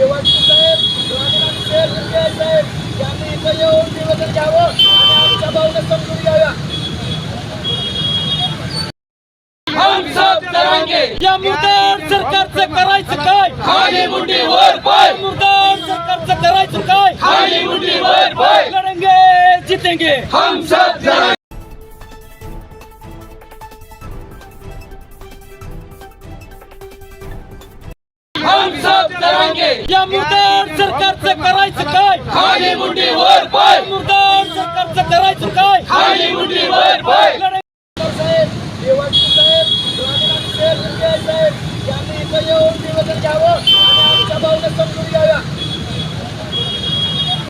देवाजी साहेब शिवाजीराव साहेब यांनी इथं येऊन निवेदन घ्यावं आणि आमच्या भावना समजून घ्याव्या. या मुद्द्यावर सरकारचं करायचं काय? खाली मुठी वर पाय मुद्द्यावर सरकारचं करायचं काय? खाली मुठी वर पाय. लढेंगे जितेंगे. हम सब या मुर्दार सरकारचं करायचं काय? खाली मुंडी वर पाय मुर्दार सरकारचं करायचं काय? खाली मुंडी वर पाय यांनी इथं येऊन निवेदन घ्यावं आणि आमच्या भाऊने समजून